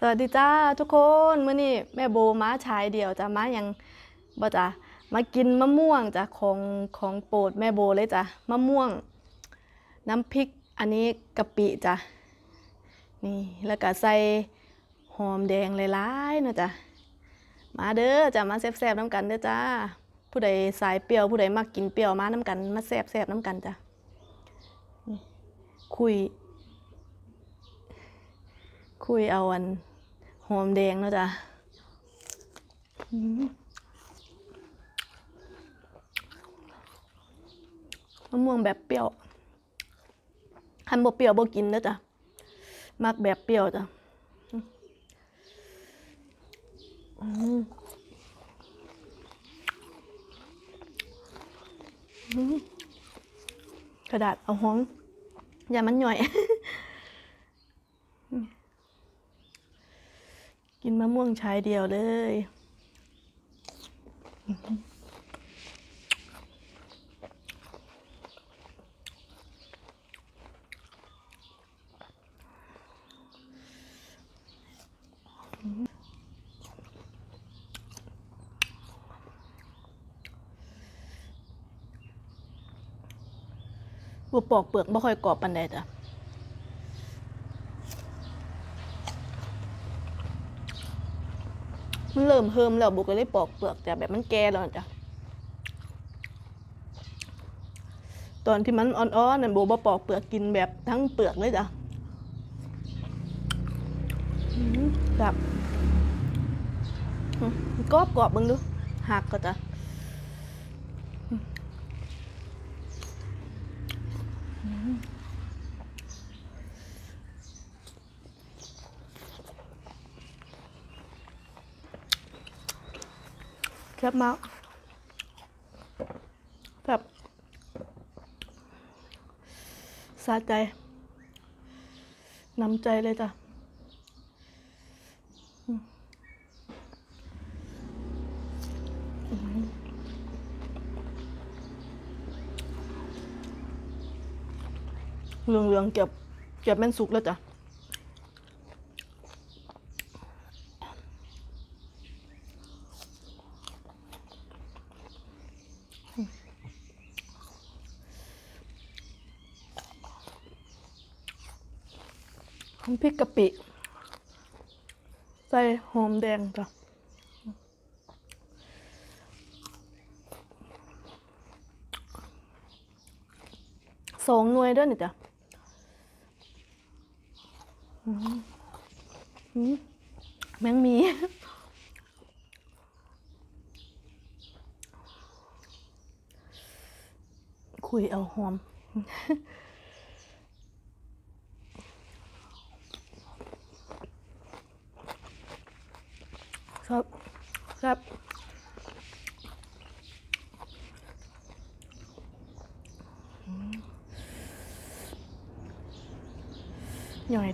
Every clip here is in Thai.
สวัสดีจ้าทุกคนมื้อนี้แม่โบมาชายเดียวจ้ะมายังบ่จ้ะมากินมะม่วงจ้ะของของโปรดแม่โบเลยจ้ะมะม่วง น้ำพริกอันนี้กะปิจ้ะนี่แล้วก็ใส่หอมแดงหลายๆเนาะจ้ะมาเด้อจ้ะมาแซ่บๆน้ำกันเด้อจ้าผู้ใดสายเปรี้ยวผู้ใดมักกินเปรี้ยวมาน้ำกันมาแซ่บๆน้ำกันจ้ะคุย คุยเอาอันหอมแดงเนาะจ้ะมะม่วงแบบเปรี้ยวคันบ่เปรี้ยวบ่กินเด้อจ้ะ มักแบบเปรี้ยวจ้ะอืมอืมกระดาษเอาห้อง อย่ามันหน่อย กินมะม่วงชายเดียวเลย บัวปอกเปลือกบ่ค่อยกรอบปานใดจ้ะ มันเริ่มเฮิมแล้วบุกก็เลยปอกเปลือกแต่แบบมันแก่แล้วจ้ะตอนที่มันอ่อนๆนั่นโบบ่ปอกเปลือกกินแบบทั้งเปลือกเลยจ้ะแบบกรอบกรอบบิ่งดูหักก็จ้ะอืมอืมแซ่บมากแบบสะใจนำใจเลยจ้ะเรืองเหลืองๆเก็บเก็บแม่นสุกแล้วจ้ะ น้ำพริกกะปิ ใส่หอมแดงจ้ะสองหน่วยเด้วยนี่จ้ะแมงมีคุยเอาหอม ครับครับอืม หน่อ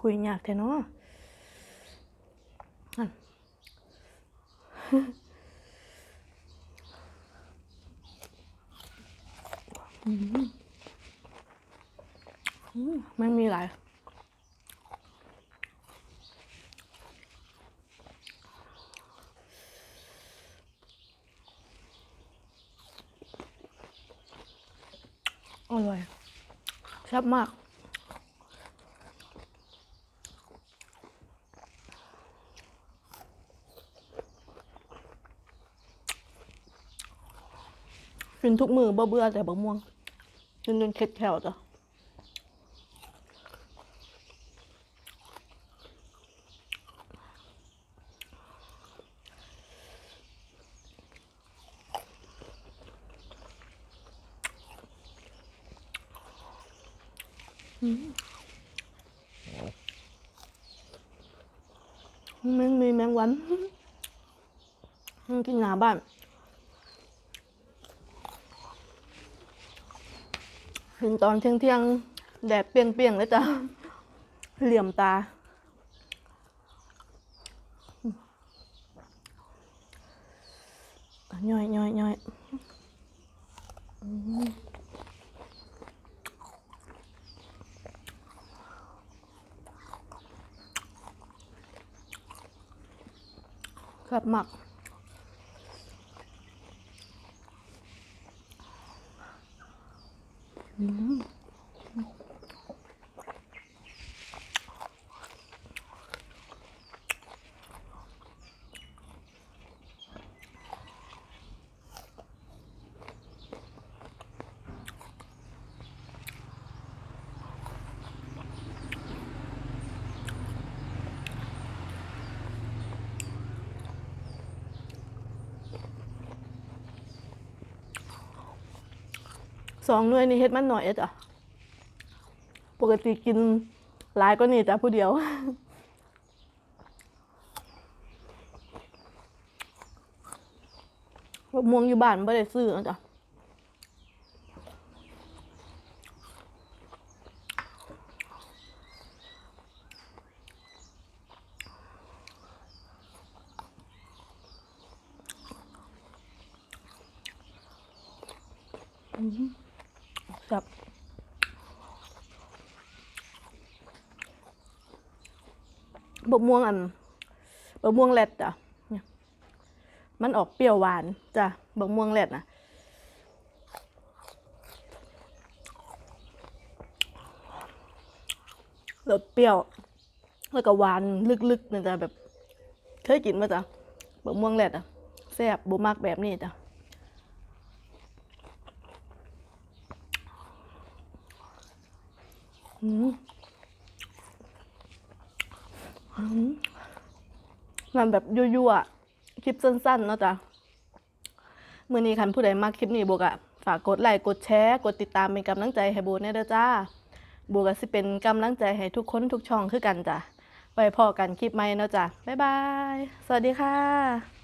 คุยยากแท้เนาะอั่นอืมอืมแมันมีหลายอร่อยแซ่บมาก กินทุกมือบ่เบื่อแต่บะม่วงกินจนเข็ดแถวจ้ะแมงมีแมงวันมันกินหนาบ้าน เห็นตอนเที่ยงเที่ยงแดดเปรียงเลยจ้ะ เหลี่ยมตา ย่อยย่อยย่อยครับหมัก 嗯。 สองหน่วยนี่เฮ็ดมันหน่อยอะจ้ะปกติกินหลายก็นี่จ้ะผู้เดียวมะม่วงอยู่บ้านไม่ได้ซื้อนะจ้ะค รับบะม่วงอันบะม่วงแรดจ้ะเนี่ยมันออกเปรี้ยวหวานจ้ะบะม่วงแรดนะรสเปรี้ยว แล้วก็หวานลึกๆนะจ๊ะแบบ เคยกินมาจ้ะบะม่วงแรดอะแซ่บบ่มักแบบนี้จ้ะ อื มันแบบยั่วๆ คลิปสั้นๆ เนาะจ๊ะมือนี้คันผู้ใดมากคลิปนี้โบกอะฝากกดไลค์กดแชร์ กดติดตามเป็นกำลังใจให้โบแน่เด้อจ้าโบกะสิเป็นกำลังใจให้ทุกคนทุกช่องคือกันจ้ะไปพอกันคลิปใหม่เนาะจ้ะบ๊ายบาย สวัสดีค่ะ